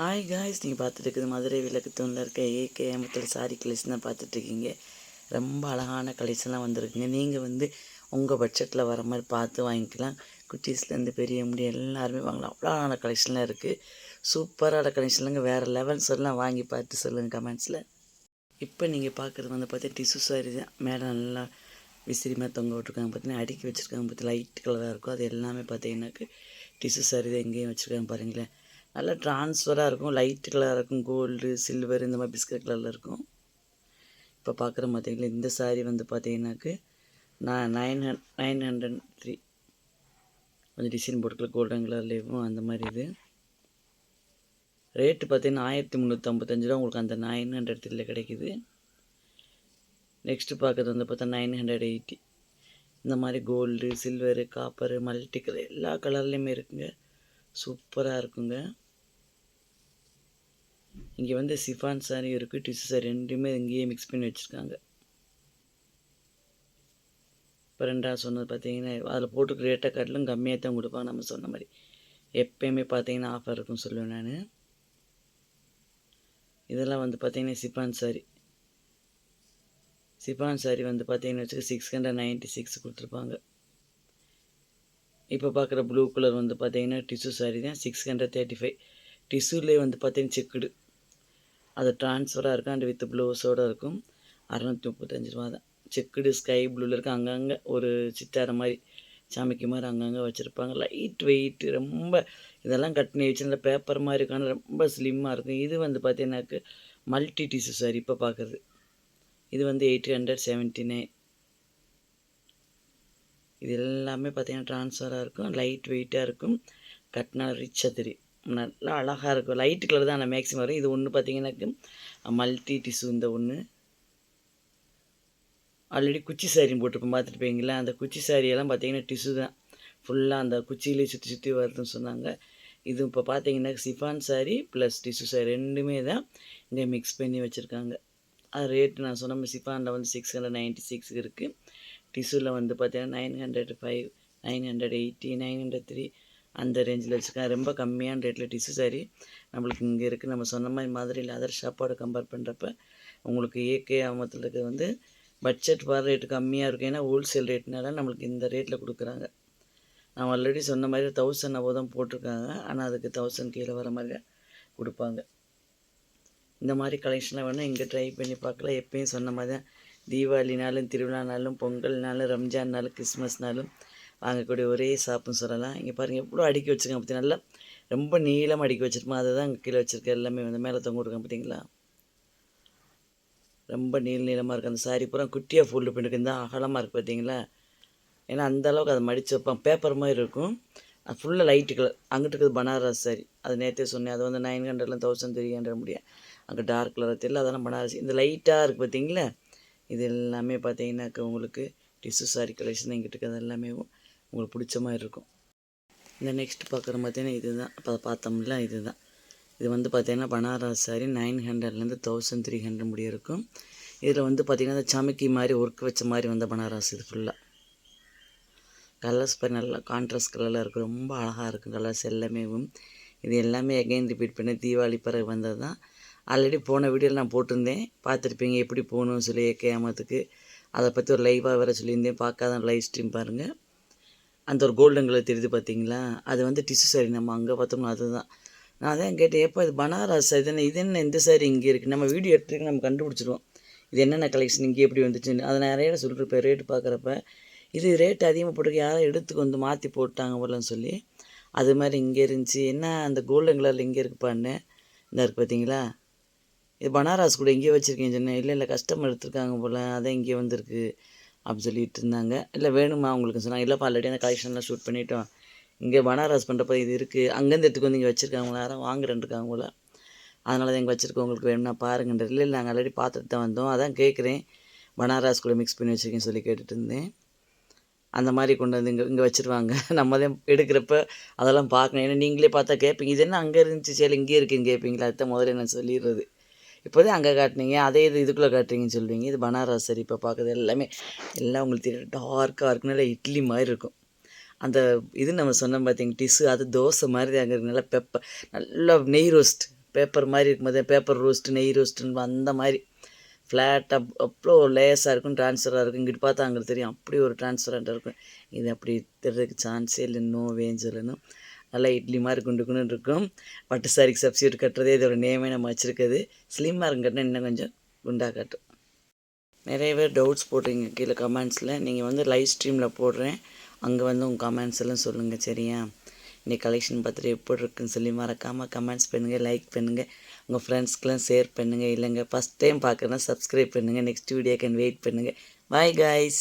Hi guys நீங்கள் பார்த்துட்டு மதுரை விளக்குத்தூணில் இருக்க ஏகே ஏமத்தில் சாரி கலெக்ஷன் பார்த்துட்ருக்கீங்க ரொம்ப அழகான கலெக்ஷன்லாம் வந்திருக்குங்க. நீங்கள் வந்து உங்கள் பட்ஜெட்டில் வர மாதிரி பார்த்து வாங்கிக்கலாம். குட்டீஸ்லேருந்து பெரிய முடி எல்லாருமே வாங்கலாம். அவ்வளோ அழகான கலெக்ஷன்லாம் இருக்குது சூப்பரான கலெக்ஷன்லங்க வேறு லெவல்ஸ் எல்லாம் வாங்கி பார்த்து சொல்லுங்கள் கமெண்ட்ஸில் இப்போ நீங்கள் பார்க்குறது வந்து பார்த்தா டிஷ்யூ சாரி தான். மேலே நல்லா விசிறிமா தொங்க விட்ருக்காங்க பார்த்தீங்கன்னா அடுக்கி வச்சுருக்காங்க பார்த்து லைட் கலராக இருக்கும். அது எல்லாமே பார்த்தீங்கன்னாக்கு டிஷ்யூ சாரி தான். எங்கேயும் வச்சுருக்காங்க பாருங்களேன். நல்லா ட்ரான்ஸ்ஃபராக இருக்கும். லைட் கலராக இருக்கும். கோல்டு சில்வர் இந்த மாதிரி பிஸ்கட் கலரில் இருக்கும். இப்போ பார்க்குற பார்த்தீங்களா இந்த சாரீ வந்து பார்த்தீங்கன்னாக்கு நான் nine hundred nine hundred three கொஞ்சம் டிசைன் போட்டுக்கல கோல்டன் கலர்லேயும் அந்த மாதிரி இது. ரேட்டு பார்த்தீங்கன்னா ஆயிரத்தி முந்நூற்றம்பத்தஞ்சு ரூபா உங்களுக்கு அந்த நைன் ஹண்ட்ரட் த்ரீல கிடைக்குது. நெக்ஸ்ட்டு பார்க்குறது வந்து பார்த்தா நைன் ஹண்ட்ரட் எயிட்டி இந்த மாதிரி gold silver copper multi colour எல்லா கலர்லேயுமே இருக்குங்க. சூப்பராக இருக்குங்க. இங்கே வந்து சிஃபான் சாரி இருக்குது டிசு சாரி ரெண்டுமே இங்கேயே மிக்ஸ் பண்ணி வச்சுருக்காங்க. இப்போ ரெண்டாக சொன்னது பார்த்தீங்கன்னா அதில் போட்டுக்க ரேட்டை காட்டிலும் கம்மியாக தான் கொடுப்பாங்க நம்ம சொன்ன மாதிரி. எப்பயுமே பார்த்தீங்கன்னா ஆஃபர் இருக்கும்னு சொல்லுவேன் நான். இதெல்லாம் வந்து பார்த்தீங்கன்னா சிஃபான் சாரி சிஃபான் சாரி வந்து பார்த்தீங்கன்னு வச்சுக்க சிக்ஸ் ஹண்ட்ரட் நைன்ட்டி சிக்ஸ் கொடுத்துருப்பாங்க. இப்போ பார்க்குற ப்ளூ கலர் வந்து பார்த்தீங்கன்னா டிஷ்யூ சாரி தான் சிக்ஸ் ஹண்ட்ரட் தேர்ட்டி ஃபைவ் டிஷ்யூலேயே வந்து பார்த்தீங்கன்னா செக்குடு அது ட்ரான்ஸ்ஃபராக இருக்கும் அண்ட் வித் ப்ளவுஸோடு இருக்கும். அறநூற்றி முப்பத்தஞ்சு ரூபா தான். செக்குடு ஸ்கை ப்ளூவில் இருக்கும் அங்கங்கே ஒரு சித்தார மாதிரி சாமிக்கு மாதிரி அங்கங்கே வச்சுருப்பாங்க. லைட் வெயிட் ரொம்ப இதெல்லாம் கட்டினி வச்சு நல்லா பேப்பர் மாதிரி இருக்கும். ரொம்ப ஸ்லிம்மாக இருக்கும். இது வந்து பார்த்தீங்கன்னாக்கு மல்டி டிஷ்யூ சாரி இப்போ பார்க்குறது. இது வந்து எயிட் ஹண்ட்ரட் செவன்ட்டி நைன் இது எல்லாமே பார்த்திங்கன்னா ட்ரான்ஸ்ஃபராக இருக்கும். லைட் வெயிட்டாக இருக்கும். கட்டினா ரிச் தெரியும் நல்லா அழகாக இருக்கும். லைட் கலர் தான் நான் மேக்ஸிமம் வரும். இது ஒன்று பார்த்தீங்கன்னாக்கு மல்டி டிஷ்யூ இந்த ஒன்று ஆல்ரெடி குச்சி சாரின்னு போட்டிருப்போம். பார்த்துருப்பீங்களா அந்த குச்சி சாரியெல்லாம் பார்த்தீங்கன்னா டிஷ்யூ தான். ஃபுல்லாக அந்த குச்சியிலே சுற்றி சுற்றி வருதுன்னு சொன்னாங்க. இது இப்போ பார்த்தீங்கன்னா chiffon sari plus tissue sari ரெண்டுமே தான் இங்கே மிக்ஸ் பண்ணி வச்சுருக்காங்க. அது ரேட்டு நான் சொன்ன சிஃபானில் வந்து சிக்ஸ் ஹண்ட்ரட் நைன்ட்டி சிக்ஸ் இருக்குது டிஷ்யூவில் வந்து பார்த்தீங்கன்னா nine hundred five nine hundred eighty nine hundred three அந்த ரேஞ்சில் வச்சுருக்கேன் ரொம்ப கம்மியான ரேட்டில் டிஷ்யூ சாரி நம்மளுக்கு இங்கே இருக்குது நம்ம சொன்ன மாதிரி மதுரையில் அதர் ஷாப்போட கம்பேர் பண்ணுறப்ப உங்களுக்கு ஏகே ஆமத்தில் இருக்கிறது வந்து பட்ஜெட் வர ரேட்டு கம்மியாக இருக்கும். ஏன்னா ஹோல்சேல் ரேட்னால நம்மளுக்கு இந்த ரேட்டில் கொடுக்குறாங்க. நான் ஆல்ரெடி சொன்ன மாதிரி தௌசண்ட் அபோவ் தான் போட்டிருக்காங்க. ஆனால் அதுக்கு தௌசண்ட் கீழே வர மாதிரி தான் கொடுப்பாங்க. இந்த மாதிரி கலெக்ஷன்லாம் வேணால் இங்கே ட்ரை பண்ணி பார்க்கலாம். எப்பயும் சொன்ன மாதிரி தான் தீபாவளினாலும் திருவிழானாலும் பொங்கல்னாலும் ரம்ஜான்னாலும் கிறிஸ்மஸ்னாலும் வாங்கக்கூடிய ஒரே ஷாப்புன்னு சொல்லலாம். இங்கே பாருங்கள் எவ்வளோ அடுக்கி வச்சுருக்காங்க பற்றி நல்லா ரொம்ப நீளமாக அடுக்கி வச்சுருப்போம் அதை தான் கீழே வச்சுருக்கேன். எல்லாமே வந்து மேலே தொங்க விட்ருக்கேன் பார்த்தீங்களா ரொம்ப நீள நீளமாக இருக்குது அந்த சாரி பூரா குட்டியாக ஃபுல்லு பண்ணிருக்கு. இந்த அகலமாக இருக்குது பார்த்தீங்களா ஏன்னா அந்த அளவுக்கு அதை மடித்து வைப்பேன் பேப்பர் மாதிரி இருக்கும். அது ஃபுல்லாக லைட்டு கலர் அங்கிட்டு இருக்குது பனாரஸ் சாரி அது நேற்றே சொன்னேன். அது வந்து நைன் ஹண்ட்ரட்லாம் தௌசண்ட் த்ரீ ஹண்ட்ரட் முடியும் அங்கே டார்க் கலர் தெரியல அதெல்லாம் பனாரஸ். இந்த லைட்டாக இருக்குது பார்த்தீங்களா இது எல்லாமே பார்த்தீங்கன்னாக்க உங்களுக்கு டிசு சாரி கலெக்ஷன் எங்கிட்ட இருக்கிறது எல்லாமே உங்களுக்கு பிடிச்ச மாதிரி இருக்கும். இந்த நெக்ஸ்ட் பார்க்குற பார்த்தீங்கன்னா இது தான் இப்போ பார்த்தோம்ல இது தான் இது வந்து பார்த்தீங்கன்னா பனாரஸ் சாரி நைன் ஹண்ட்ரட்லேருந்து தௌசண்ட் த்ரீ ஹண்ட்ரட் முடிய இருக்கும். இதில் வந்து பார்த்திங்கன்னா இந்த சமைக்கி மாதிரி ஒர்க் வச்ச மாதிரி வந்த பனாரஸ் இது ஃபுல்லாக கலர்ஸ் இப்போ நல்லா கான்ட்ராஸ்ட் கலரில் இருக்கும் ரொம்ப அழகாக இருக்கும் கலர்ஸ் எல்லாமே. இது எல்லாமே எகைன் ரிப்பீட் பண்ணி தீபாவளி பிறகு வந்தது தான் ஆல்ரெடி போன வீடியோவில் நான் போட்டிருந்தேன். பார்த்துருப்பீங்க எப்படி போகணும்னு சொல்லி கேமத்துக்கு அதை பற்றி ஒரு லைவாக வேறு சொல்லியிருந்தேன். பார்க்காத லைவ் ஸ்ட்ரீம் பாருங்கள் அந்த ஒரு கோல்டன் கலர் தெரியுது பார்த்தீங்களா? அது வந்து டிசு சாரி நம்ம அங்கே பார்த்தோம்னா அதுதான். நான் அதான் கேட்டேன் எப்போ இது பனாரஸ் இது என்ன இது என்ன இந்த சாரி இங்கே இருக்குது நம்ம வீடியோ எடுத்துருக்கு நம்ம கண்டுபிடிச்சிருவோம். இது என்னென்ன கலெக்ஷன் இங்கே எப்படி வந்துச்சுன்னு? அதை நிறைய சொல்லிருப்பேன் ரேட்டு பார்க்குறப்ப இது ரேட் அதிகமாக போட்டுருக்கு. யாரும் எடுத்துக்கு வந்து மாற்றி போட்டாங்க போலன்னு சொல்லி. அது மாதிரி இங்கே இருந்துச்சு. என்ன அந்த கோல்டன் கலரில் இங்கே இருக்குப்பான்னு இந்த இருக்குது பார்த்தீங்களா? இது பனாரஸ் கூட இங்கேயே வச்சுருக்கேன் சொன்னேன். இல்லை இல்லை கஸ்டமர் எடுத்துருக்காங்க போல் அதான் இங்கே வந்திருக்கு அப்படின்னு சொல்லிட்டு இருந்தாங்க. இல்லை வேணுமா உங்களுக்கு சொன்னாங்க. இல்லைப்பா ஆல்ரெடி அந்த கலெக்ஷன்லாம் ஷூட் பண்ணிட்டோம். இங்கே பனாரஸ் பண்ணுறப்ப இது இருக்குது அங்கேருந்து எடுத்துக்கு வந்து இங்கே வச்சுருக்காங்களா யாரும் வாங்குறேன் இருக்காங்க போல். அதனால தான் இங்கே வச்சுருக்கோம். உங்களுக்கு வேணும்னா பாருங்கன்ற. இல்லை இல்லை நாங்கள் ஆல்ரெடி பார்த்துட்டு தான் வந்தோம். அதான் கேட்குறேன். பனாரஸ் கூட மிக்ஸ் பண்ணி வச்சுருக்கேன்னு சொல்லி கேட்டுட்டு இருந்தேன். அந்த மாதிரி கொண்டு வந்து இங்கே இங்கே வச்சுருவாங்க. நம்ம தான் எடுக்கிறப்ப அதெல்லாம் பார்க்கணும். ஏன்னா நீங்களே பார்த்தா கேட்பீங்க. இது என்ன அங்கே இருந்துச்சு? சரி இங்கே இருக்குன்னு கேட்பீங்களா. அதுதான் முதல்ல நான் சொல்லிடுறது. இப்போதே அங்கே காட்டினீங்க அதே இது இதுக்குள்ளே காட்டுறீங்கன்னு சொல்லுவீங்க. இது பனாரஸ் சரி இப்போ பார்க்குறது எல்லாமே எல்லாம் உங்களுக்கு தெரியும். டார்க்காக இருக்கும் நல்லா இட்லி மாதிரி இருக்கும். அந்த இது நம்ம சொன்னோம் பார்த்தீங்க டிஷ்ஷு அது தோசை மாதிரி அங்கே நல்லா பெப்பர் நல்லா நெய் ரோஸ்ட் பேப்பர் மாதிரி இருக்கும்போது பேப்பர் ரோஸ்ட்டு நெய் ரோஸ்ட்டுன்னு அந்த மாதிரி. ஃப்ளாட்டாக அவ்வளோ லேஸாக இருக்கும் ட்ரான்ஸ்ஃபராக இருக்கும். இங்கிட்டு பார்த்தா அங்கே தெரியும் அப்படி ஒரு ட்ரான்ஸ்பரண்ட்டாக இருக்கும். இது அப்படி தெரிறதுக்கு சான்ஸே இல்லை இன்னும் வேஞ்சலனும் நல்லா இட்லி மாதிரி குண்டு குண்டுன்னு இருக்கும். பட்டு சாரிக்கு சப்ஸ்டியூட் கட்டுறதே இதோட நேமே நம்ம வச்சுருக்குது. ஸ்லிம்மாக இருக்கட்டும் இன்னும் கொஞ்சம் குண்டாக கட்டும். நிறைய பேர் டவுட்ஸ் போடுறீங்க கீழே கமெண்ட்ஸில் நீங்கள் வந்து லைவ் ஸ்ட்ரீமில் போடுறேன். அங்கே வந்து உங்கள் கமெண்ட்ஸ் எல்லாம் சொல்லுங்கள் சரியா? இன்னைக்கு கலெக்ஷன் பார்த்துட்டு எப்படி இருக்குன்னு சொல்லி மறக்காமல் கமெண்ட்ஸ் பண்ணுங்கள் லைக் பண்ணுங்கள் உங்கள் ஃப்ரெண்ட்ஸ்க்கெலாம் ஷேர் பண்ணுங்கள் இல்லைங்க ஃபஸ்ட் டைம் பார்க்குறேன்னா சப்ஸ்கிரைப் பண்ணுங்கள் நெக்ஸ்ட் வீடியோ கேன் வெயிட் பண்ணுங்கள் பாய் காய்ஸ்